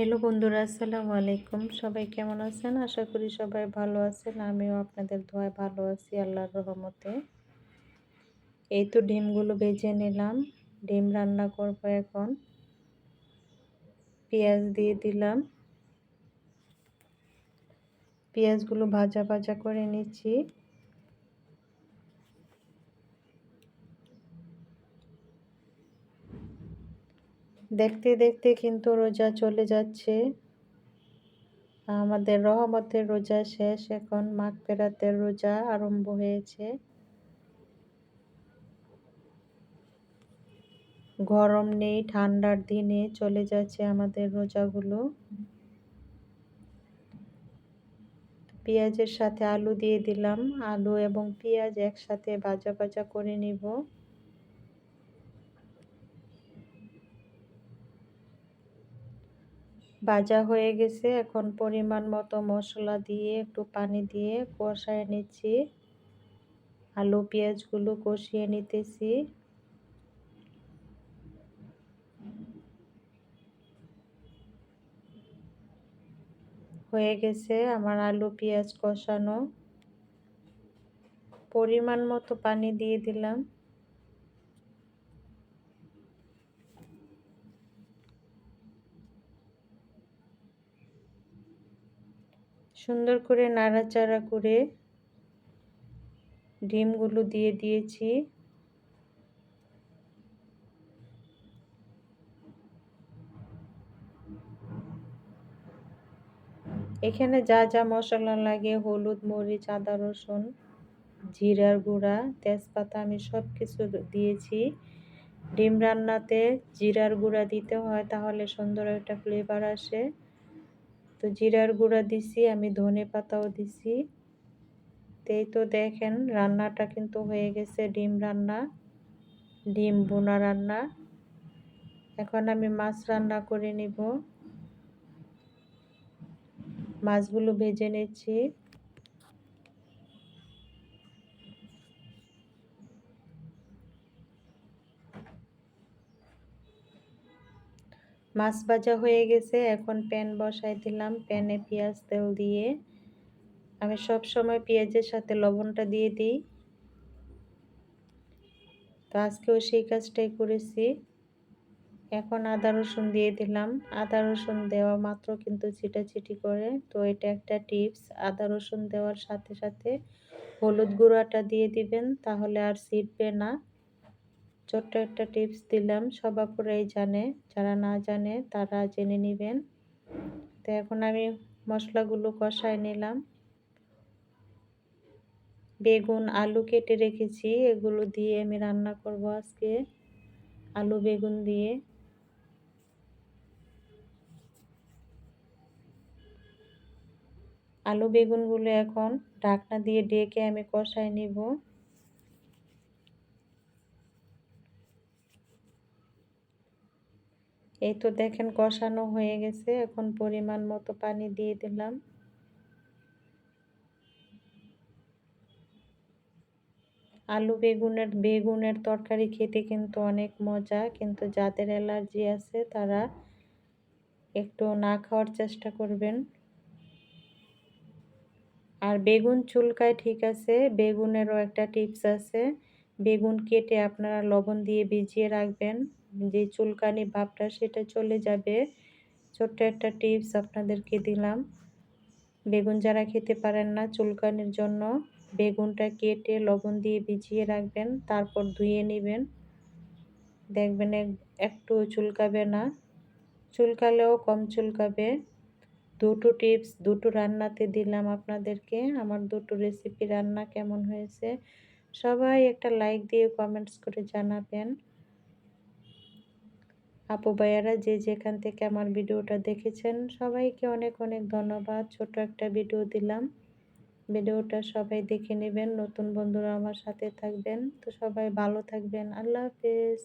Hello বন্ধুরা, আসসালামু আলাইকুম। সবাই কেমন আছেন? আশা করি সবাই ভালো আছেন। আমিও আপনাদের ধোয়ায় ভালো আছি আল্লাহর রহমতে। এই তো ডিমগুলো ভেজে নিলাম। ডিম রান্না করব এখন। পেঁয়াজ দিয়ে দিলাম। পেঁয়াজগুলো ভাজা ভাজা করে নিচ্ছি। দেখতে দেখতে কিন্তু রোজা চলে যাচ্ছে। আমাদের রহমতের রোজা শেষ, এখন মাঘ ফেরাতের রোজা আরম্ভ হয়েছে। গরম নেই, ঠান্ডার দিনে চলে যাচ্ছে আমাদের রোজাগুলো। পেঁয়াজের সাথে আলু দিয়ে দিলাম, আলু এবং পেঁয়াজ একসাথে ভাজা ভাজা করে নিব। ভাজা হয়ে গেছে। এখন পরিমাণ মতো মশলা দিয়ে, একটু পানি দিয়ে কষায় নিচ্ছি। আলু, পেঁয়াজগুলো কষিয়ে নিতেছি। হয়ে গেছে আমার আলু, পেঁয়াজ কষানো। পরিমাণ মতো পানি দিয়ে দিলাম। সুন্দর করে নাড়াচাড়া করে ডিমগুলো দিয়ে দিয়েছি। এখানে যা যা মশলা লাগে, হলুদ, মরিচ, আদা, রসুন, জিরার গুঁড়া, তেজপাতা আমি সব কিছু দিয়েছি। ডিম রান্নাতে জিরার গুঁড়া দিতে হয়, তাহলে সুন্দর একটা ফ্লেভার আসে। তো জিরার গুঁড়া দিছি, আমি ধনে পাতাও দিছি। তেই তো দেখেন, রান্নাটা কিন্তু হয়ে গেছে ডিম রান্না, ডিম বোনা রান্না। এখন আমি মাছ রান্না করে নিব। মাছগুলো ভেজে নিচ্ছি। মাছ ভাজা হয়ে গেছে। এখন প্যান বসাই দিলাম, প্যানে পেঁয়াজ তেল দিয়ে। আমি সব সময় পেঁয়াজের সাথে লবণটা দিয়ে দিই। তো আজকেও সেই কাজটাই করেছি। এখন আদা রসুন দিয়ে দিলাম। আদা রসুন দেওয়া মাত্র কিন্তু চিটাচিটি করে। তো এটা একটা টিপস, আদা রসুন দেওয়ার সাথে সাথে হলুদ গুঁড়াটা দিয়ে দিবেন, তাহলে আর ছিটবে না। ছোট্ট একটা টিপস দিলাম। সবাপুরাই জানে, যারা না জানে তারা জেনে নেবেন। তো এখন আমি মশলাগুলো কষায় নিলাম। বেগুন, আলু কেটে রেখেছি। এগুলো দিয়ে আমি রান্না করব আজকে, আলু বেগুন দিয়ে। আলু বেগুনগুলো এখন ঢাকনা দিয়ে ডেকে আমি কষায় নিব। এই তো দেখেন কষানো হয়ে গেছে, এখন পরিমাণ মতো পানি দিয়ে দিলাম। আলু বেগুনের বেগুনের তরকারি খেতে কিন্তু অনেক মজা, কিন্তু যাদের অ্যালার্জি আছে তারা একটু না খাওয়ার চেষ্টা করবেন। আর বেগুন চুলকায় ঠিক আছে, বেগুনেরও একটা টিপস আছে। বেগুন কেটে আপনারা লবণ দিয়ে ভিজিয়ে রাখবেন। যে চুলকানি ভাবটা সেটা চলে যাবে। ছোট্ট একটা টিপস আপনাদেরকে দিলাম। বেগুন যারা খেতে পারেন না চুলকানির জন্য, বেগুনটা কেটে লবণ দিয়ে ভিজিয়ে রাখবেন, তারপর ধুয়ে নেবেন। দেখবেন একটু চুলকাবে না। চুলকালেও কম চুলকাবে। দুটো টিপস, দুটো রান্নাতে দিলাম আপনাদেরকে। আমার দুটো রেসিপি রান্না কেমন হয়েছে সবাই একটা লাইক দিয়ে কমেন্টস করে জানাবেন। আপু ভাইয়ারা যে যেখান থেকে আমার ভিডিওটা দেখেছেন, সবাইকে অনেক অনেক ধন্যবাদ। ছোট একটা ভিডিও দিলাম। ভিডিওটা সবাই দেখে নেবেন। নতুন বন্ধুরা আমার সাথে থাকবেন। তো সবাই ভালো থাকবেন। আল্লাহ হাফেজ।